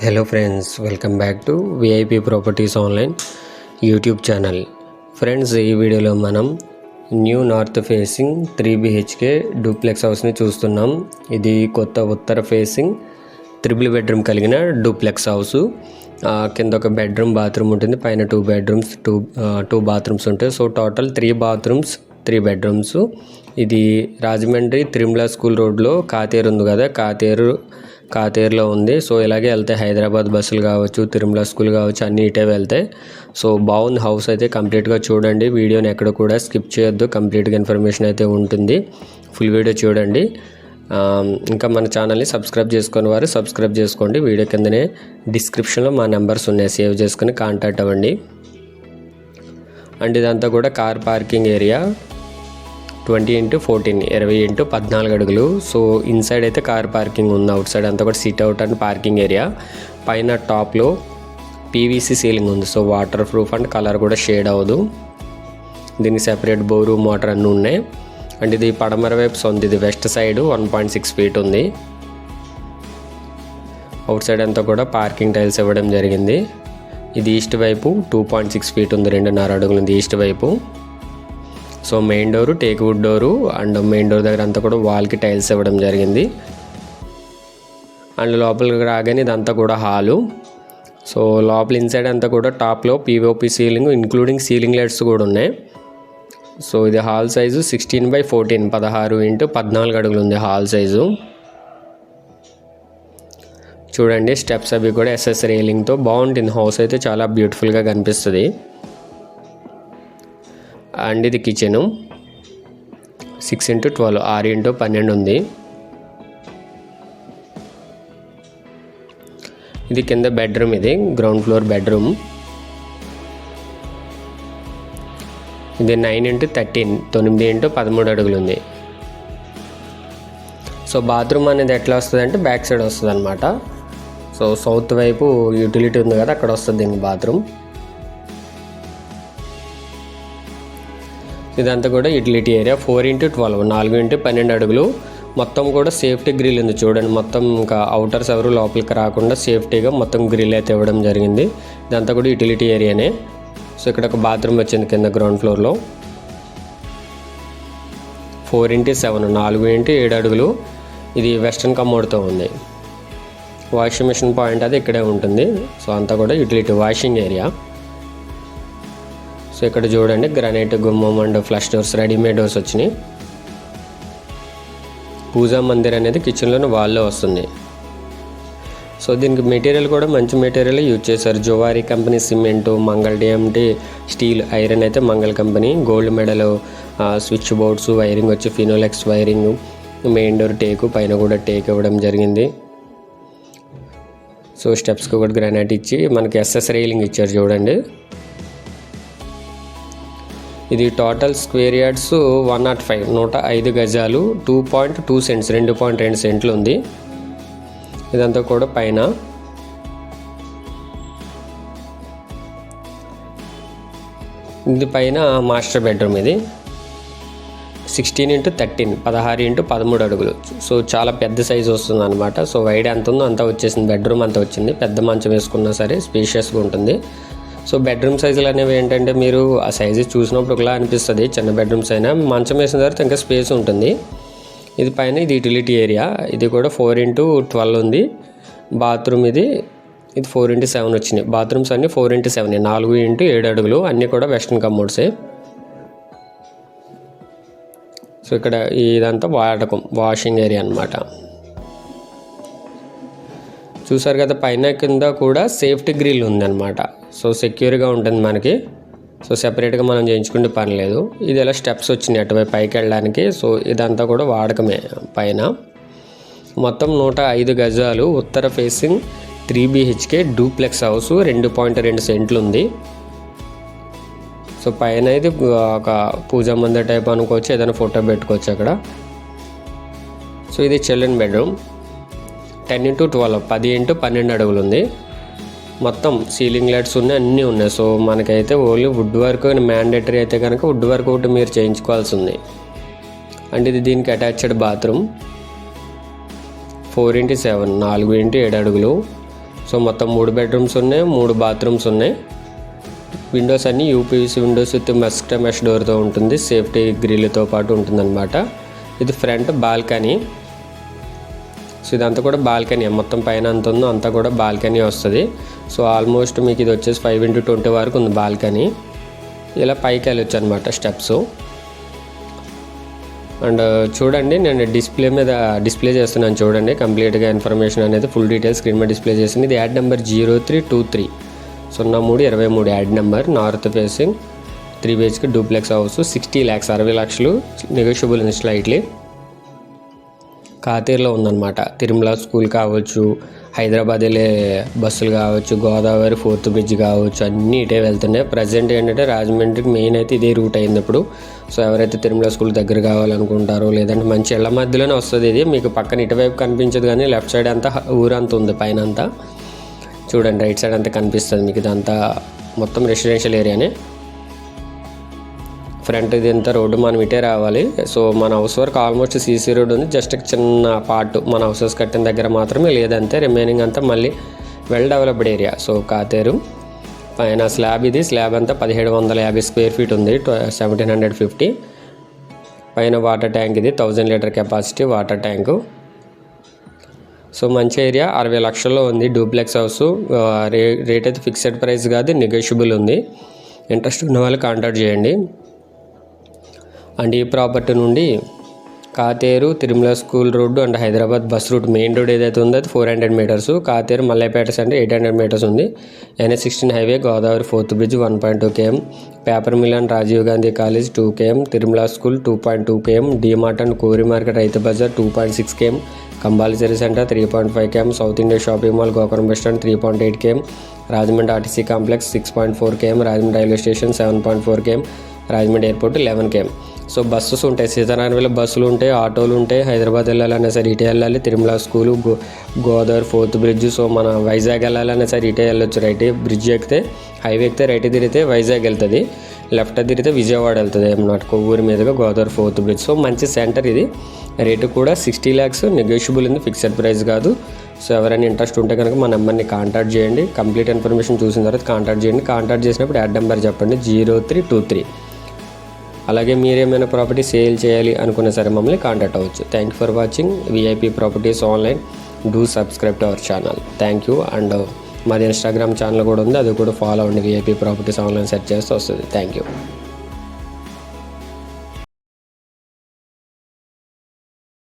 Hello friends welcome back to VIP properties online YouTube channel friends ఈ వీడియోలో మనం new north facing three BHK duplex హౌస్ని చూస్తున్నాం. ఇది కొత్త ఉత్తర ఫేసింగ్ త్రిబుల్ బెడ్రూమ్ కలిగిన డూప్లెక్స్ హౌస్ కింద ఒక బెడ్రూమ్ బాత్రూమ్ ఉంటుంది. పైన two bedrooms two two bathrooms ఉంటాయి. So total three bathrooms three bedrooms ఇది రాజమండ్రి త్రిమ్లా స్కూల్ రోడ్లో కాతేరు ఉంది కదా. కాతేరు కాతేరులో ఉంది. సో ఇలాగే వెళ్తాయి హైదరాబాద్ బస్సులు కావచ్చు తిరుమల స్కూల్ కావచ్చు అన్నీ ఇటే వెళ్తాయి సో బాగుంది హౌస్ అయితే కంప్లీట్గా చూడండి. వీడియోని ఎక్కడ కూడా స్కిప్ చేయొద్దు. కంప్లీట్గా ఇన్ఫర్మేషన్ అయితే ఉంటుంది. ఫుల్ వీడియో చూడండి. ఇంకా మన ఛానల్ని సబ్స్క్రైబ్ చేసుకుని వారు సబ్స్క్రైబ్ చేసుకోండి. వీడియో కిందనే డిస్క్రిప్షన్లో మా నెంబర్స్ ఉన్నాయి. సేవ్ చేసుకుని కాంటాక్ట్ అవ్వండి. అండ్ ఇదంతా కూడా car parking area. Twenty into fourteen ఇరవై ఇంటూ పద్నాలుగు అడుగులు. సో ఇన్సైడ్ అయితే కార్ పార్కింగ్ ఉంది. అవుట్ సైడ్ అంతా కూడా sit out and parking area పైన టాప్లో పీవీసీ సీలింగ్ ఉంది. So waterproof and colour కూడా షేడ్ అవ్వదు. దీనికి సెపరేట్ బోరు మోటార్ అన్నీ ఉన్నాయి. అండ్ ఇది పడమర వైపు సొంత ఇది west side one point six feet ఉంది. అవుట్ సైడ్ అంతా కూడా పార్కింగ్ టైల్స్ ఇవ్వడం జరిగింది. ఇది ఈస్ట్ వైపు టూ పాయింట్ సిక్స్ ఫీట్ ఉంది. రెండున్నర అడుగులు ఉంది ఈస్ట్ వైపు. So main door teak wood door and main door దగ్గర అంతా కూడా వాల్కి టైల్స్ ఇవ్వడం జరిగింది. అండ్ లోపలికి రాగానే ఇదంతా కూడా హాలు. సో లోపల ఇన్సైడ్ అంతా కూడా టాప్లో POP ceiling including ceiling lights కూడా ఉన్నాయి. సో ఇది hall size sixteen by fourteen పదహారు ఇంటూ పద్నాలుగు అడుగులు ఉంది హాల్ సైజు. చూడండి స్టెప్స్ అవి కూడా ఎస్ఎస్ రేలింగ్తో బాగుంటుంది హౌస్ అయితే చాలా బ్యూటిఫుల్గా కనిపిస్తుంది. అండ్ ఇది కిచెను. సిక్స్ ఇంటూ ట్వెల్వ్ ఆరు ఇంటూ పన్నెండు ఉంది. ఇది కింద బెడ్రూమ్ ఇది గ్రౌండ్ ఫ్లోర్ బెడ్రూమ్. ఇది నైన్ ఇంటూ థర్టీన్ తొమ్మిది ఇంటూ పదమూడు అడుగులు ఉంది. సో బాత్రూమ్ అనేది ఎట్లా వస్తుంది అంటే బ్యాక్ సైడ్ వస్తుంది అనమాట సో సౌత్ వైపు యూటిలిటీ ఉంది కదా అక్కడ వస్తుంది దీనికి బాత్రూమ్. ఇదంతా కూడా utility area. Four into twelve నాలుగు ఇంటూ పన్నెండు అడుగులు. మొత్తం కూడా సేఫ్టీ గ్రిల్ ఉంది చూడండి. మొత్తం ఇంకా అవుటర్స్ ఎవరు లోపలికి రాకుండా సేఫ్టీగా మొత్తం గ్రిల్ అయితే ఇవ్వడం జరిగింది. ఇదంతా కూడా యూటిలిటీ ఏరియానే. సో ఇక్కడ ఒక బాత్రూమ్ వచ్చింది కింద గ్రౌండ్ ఫ్లోర్లో ఫోర్ ఇంటూ సెవెన్ నాలుగు ఇంటూ ఏడు అడుగులు. ఇది వెస్ట్రన్ కమోడ్తో ఉంది. వాషింగ్ మిషన్ పాయింట్ అది ఇక్కడే ఉంటుంది. సో అంతా కూడా యూటిలిటీ వాషింగ్ ఏరియా. సో ఇక్కడ చూడండి గ్రానైట్ గుమ్మం and flush doors readymade doors వచ్చినాయి. పూజా మందిర్ అనేది కిచెన్లోని వాల్లో వస్తుంది. సో దీనికి మెటీరియల్ కూడా మంచి మెటీరియల్ యూజ్ చేశారు. Zuari company cement Mangala TMT steel iron అయితే Mangala company. Gold medal switch boards wiring వచ్చి Finolex wiring main door teak పైన కూడా టేక్ ఇవ్వడం జరిగింది. సో స్టెప్స్కి కూడా గ్రానైట్ ఇచ్చి మనకి ఎస్ఎస్ రైలింగ్ ఇచ్చారు చూడండి. ఇది total square yards one naught five నూట ఐదు గజాలు టూ పాయింట్ టూ సెంట్స్ రెండు పాయింట్ రెండు సెంట్లు ఉంది. ఇదంతా కూడా పైన. ఇది పైన మాస్టర్ బెడ్రూమ్ ఇది. సిక్స్టీన్ ఇంటూ థర్టీన్ పదహారు ఇంటూ పదమూడు అడుగులు. సో చాలా పెద్ద సైజు వస్తుంది అనమాట సో వైడ్ ఎంత ఉందో అంతా వచ్చేసింది బెడ్రూమ్ అంతా వచ్చింది. పెద్ద మంచం వేసుకున్నా సరే స్పేషియస్గా ఉంటుంది. సో బెడ్రూమ్ సైజులు అనేవి ఏంటంటే మీరు ఆ సైజు చూసినప్పుడు ఒకలా అనిపిస్తుంది. చిన్న బెడ్రూమ్స్ అయినా మంచం వేసిన తర్వాత ఇంకా స్పేస్ ఉంటుంది. ఇది పైన ఇది యూటిలిటీ ఏరియా ఇది కూడా ఫోర్ ఇంటూ ట్వెల్వ్ ఉంది. బాత్రూమ్ ఇది ఇది ఫోర్ ఇంటూ సెవెన్ వచ్చినాయి. బాత్రూమ్స్ అన్నీ ఫోర్ ఇంటూ సెవెన్ నాలుగు ఇంటూ ఏడు అడుగులు. అన్నీ కూడా వెస్ట్రన్ కమోడ్సే సో ఇక్కడ ఇదంతా వాడకం వాషింగ్ ఏరియా అనమాట చూసారు కదా పైన కింద కూడా సేఫ్టీ గ్రిల్ ఉందన్నమాట. సో సెక్యూర్గా ఉంటుంది మనకి. సో సెపరేట్గా మనం చేయించుకుంటే పని లేదు. ఇది ఇలా స్టెప్స్ వచ్చినాయి అటువైపు పైకి వెళ్ళడానికి. సో ఇదంతా కూడా వాడకమే పైన. మొత్తం నూట ఐదు గజాలు ఉత్తర facing three BHK duplex house రెండు పాయింట్ రెండు సెంట్లు ఉంది. సో పైన ఇది ఒక పూజా మందిర్ టైప్ అనుకోవచ్చు ఏదైనా ఫోటో పెట్టుకోవచ్చు అక్కడ. సో ఇది children bedroom. Ten into twelve పది ఇంటూ పన్నెండు అడుగులు ఉంది. మొత్తం సీలింగ్ లైట్స్ ఉన్నాయి అన్నీ ఉన్నాయి. సో మనకైతే ఓన్లీ వుడ్ వర్క్ మ్యాండేటరీ అయితే కనుక వుడ్ వర్క్ ఒకటి మీరు చేయించుకోవాల్సి ఉంది అంటే ఇది దీనికి attached bathroom four into seven నాలుగు ఇంటూ ఏడు అడుగులు. సో మొత్తం మూడు బెడ్రూమ్స్ ఉన్నాయి మూడు బాత్రూమ్స్ ఉన్నాయి. విండోస్ అన్ని UPVC windows with mosquito mesh డోర్తో ఉంటుంది సేఫ్టీ గ్రిల్తో పాటు ఉంటుందన్నమాట. ఇది ఫ్రంట్ బాల్కనీ సో ఇదంతా కూడా బాల్కనీ మొత్తం పైన అంత ఉందో అంతా కూడా బాల్కనీ వస్తుంది. సో ఆల్మోస్ట్ మీకు ఇది వచ్చేసి ఫైవ్ ఇంటూ ట్వంటీ వరకు ఉంది బాల్కనీ. ఇలా పైకి వెళ్ళొచ్చు అనమాట స్టెప్స్. అండ్ చూడండి నేను డిస్ప్లే మీద డిస్ప్లే చేస్తున్నాను చూడండి కంప్లీట్గా ఇన్ఫర్మేషన్ అనేది ఫుల్ డీటెయిల్స్ స్క్రీన్ మీద డిస్ప్లే చేసింది. ఇది ad number zero three two three. సున్నా మూడు ఇరవై మూడు ad number north facing three BHK duplex house sixty lakhs అరవై లక్షలు నెగోషియబుల్ స్లైట్లీ. కాతీర్లో ఉందన్నమాట. తిరుమల స్కూల్ కావచ్చు హైదరాబాద్ వెళ్ళే బస్సులు కావచ్చు గోదావరి ఫోర్త్ బ్రిడ్జ్ కావచ్చు అన్నీ ఇటే వెళ్తున్నాయి ప్రజెంట్ ఏంటంటే రాజమండ్రికి మెయిన్ అయితే ఇదే రూట్ అయింది ఇప్పుడు సో ఎవరైతే తిరుమల స్కూల్ దగ్గర కావాలనుకుంటారో లేదంటే మంచి ఇళ్ళ మధ్యలోనే వస్తుంది ఇది. మీకు పక్కన ఇటువైపు కనిపించదు కానీ లెఫ్ట్ సైడ్ అంతా ఊరంతా ఉంది పైన అంతా చూడండి రైట్ సైడ్ అంతా కనిపిస్తుంది మీకు ఇదంతా మొత్తం రెసిడెన్షియల్ ఏరియానే. ఫ్రంట్ ఇది ఎంత రోడ్డు మనం ఇటే రావాలి. సో మన హౌస్ వరకు ఆల్మోస్ట్ సీసీ రోడ్ ఉంది. జస్ట్ చిన్న పార్ట్ మన హౌసెస్ కట్టిన దగ్గర మాత్రమే లేదంతే రిమైనింగ్ అంతా మళ్ళీ well developed area. So Katheru పైన స్లాబ్ ఇది. స్లాబ్ అంతా పదిహేడు వందల యాభై స్క్వేర్ ఫీట్ ఉంది. Seventeen hundred fifty. పైన వాటర్ ట్యాంక్ ఇది. Thousand litre capacity water tank. So మంచి ఏరియా. అరవై లక్షల్లో ఉంది. Duplex house. రే రేట్ అయితే ఫిక్స్డ్ ప్రైస్ కాదు. నెగోషియబుల్ ఉంది. ఇంట్రెస్ట్ ఉన్న వాళ్ళు కాంటాక్ట్ చేయండి. అండ్ ఈ ప్రాపర్టీ నుండి Katheru Tirumala school road and Hyderabad bus route main road ఏదైతే ఉందో అది four hundred metres. Katheru Mallayapeta అంటే ఎయిట్ హండ్రెడ్ మీటర్స్ ఉంది. NH sixteen highway Godavari fourth bridge one point two KM paper mill and Rajiv Gandhi college two KM Tirumala school two point two KM DMart and కోరి market Rythu Bazaar two point six KM కంబాలిసరీ centre three point five KM South India shopping mall గోకరం bus stand three point eight KM Rajahmundry RTC complex six point four KM Rajahmundry railway station seven point four KM Rajahmundry airport eleven KM so buses ఉంటాయి. సీతారామవేళ బస్సులు ఉంటాయి ఆటోలు ఉంటాయి. హైదరాబాద్ వెళ్ళాలన్నా సరే ఇటే వెళ్ళాలి. తిరుమల స్కూలు గో గోదావరి ఫోర్త్ బ్రిడ్జ్. సో మన వైజాగ్ వెళ్ళాలన్నా సరే ఇటే వెళ్ళొచ్చు. రైట్ బ్రిడ్జ్ ఎక్కితే హైవే ఎక్కితే రైట్ తిరిగితే వైజాగ్ వెళ్తుంది. లెఫ్ట్ తిరిగితే విజయవాడ వెళ్తుంది. ఏమన్నాడు కొవ్వూరు మీదుగా గోదావరి ఫోర్త్ బ్రిడ్జ్. సో మంచి సెంటర్ ఇది. రేటు కూడా సిక్స్టీ ల్యాక్స్. నెగోషియబుల్ ఉంది. ఫిక్స్డ్ ప్రైస్ కాదు. సో ఎవరైనా ఇంట్రెస్ట్ ఉంటే కనుక మా నెంబర్ని కాంటాక్ట్ చేయండి. కంప్లీట్ ఇన్ఫర్మేషన్ చూసిన తర్వాత కాంటాక్ట్ చేయండి. కాంటాక్ట్ చేసినప్పుడు యాడ్ నెంబర్ చెప్పండి. Zero three two three. అలాగే మీరేమైనా ప్రాపర్టీ సేల్ చేయాలి అనుకున్నా సరే మమ్మల్ని కాంటాక్ట్ అవ్వచ్చు. Thank you for watching VIP properties online do subscribe to our channel thank you and మాది ఇన్స్టాగ్రామ్ ఛానల్ కూడా ఉంది. అది కూడా ఫాలో అవ్వండి. విఐపీ ప్రాపర్టీస్ ఆన్లైన్ సెర్చ్ చేస్తే వస్తుంది. Thank you